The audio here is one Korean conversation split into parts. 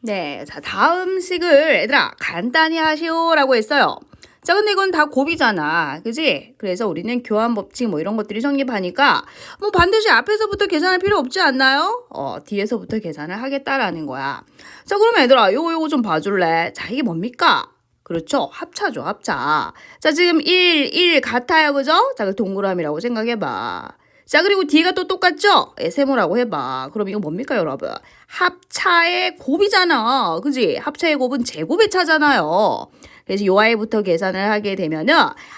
네, 자, 다음 식을 얘들아 간단히 하시오라고 했어요. 자, 근데 이건 다 곱이잖아. 그지? 그래서 우리는 교환 법칙 뭐 이런 것들이 성립하니까 뭐 반드시 앞에서부터 계산할 필요 없지 않나요? 어, 뒤에서부터 계산을 하겠다라는 거야. 자, 그럼 얘들아, 요거 요거 좀 봐줄래? 자, 이게 뭡니까? 그렇죠. 합차죠, 합차. 자, 지금 1, 1 같아요. 그죠? 자, 그 동그라미라고 생각해봐. 자, 그리고 뒤가 또 똑같죠? 예, 세모라고 해봐. 그럼 이거 뭡니까, 여러분? 합차의 곱이잖아. 그지? 합차의 곱은 제곱의 차잖아요. 그래서 요 아이부터 계산을 하게 되면은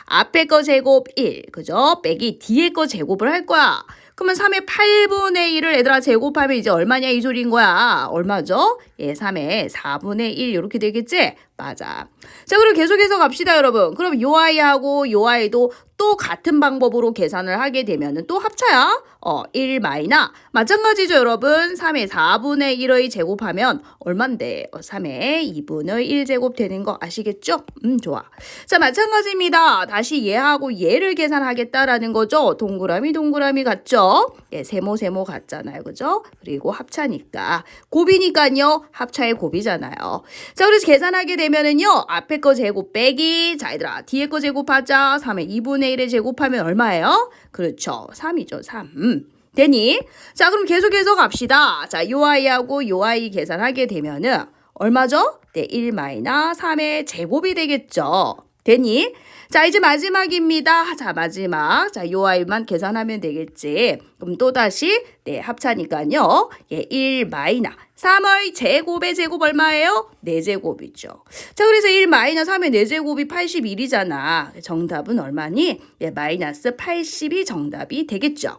앞에 거 제곱 1, 그죠? 빼기 뒤에 거 제곱을 할 거야. 그러면 3의 8분의 1을 얘들아 제곱하면 이제 얼마냐 이 소리인 거야. 얼마죠? 예, 3의 4분의 1 이렇게 되겠지? 맞아. 자, 그럼 계속해서 갑시다, 여러분. 그럼 요 아이하고 요 아이도 또 같은 방법으로 계산을 하게 되면은 또 합차야. 어, 1 마이나 마찬가지죠, 여러분. 3의 4분의 1의 제곱하면 얼만데? 어, 3의 2분의 1 제곱 되는 거 아시겠죠? 음, 좋아. 자, 마찬가지입니다. 다시 얘하고 얘를 계산하겠다라는 거죠. 동그라미 동그라미 같죠? 예, 세모 세모 같잖아요. 그죠? 그리고 합차니까 곱이니까요. 합차의 곱이잖아요. 자, 그래서 계산하게 되면은요. 앞에 거 제곱 빼기 자, 얘들아. 뒤에 거 제곱하자. 3의 2분의 1에 제곱하면 얼마예요? 그렇죠. 3이죠. 3. 음. 되니? 자, 그럼 계속해서 갑시다. 자, 요 아이하고 요 아이 계산하게 되면은 얼마죠? 네, 1 마이너 3의 제곱이 되겠죠. 되니? 자, 이제 마지막입니다. 자, 마지막. 자, 요 아이만 계산하면 되겠지. 그럼 또다시, 네, 합차니까요. 예, 1 마이너 3의 제곱의 제곱 얼마예요? 4제곱이죠. 자, 그래서 1 마이너 3의 4제곱이 81이잖아. 정답은 얼마니? 예, 마이너스 80이 정답이 되겠죠.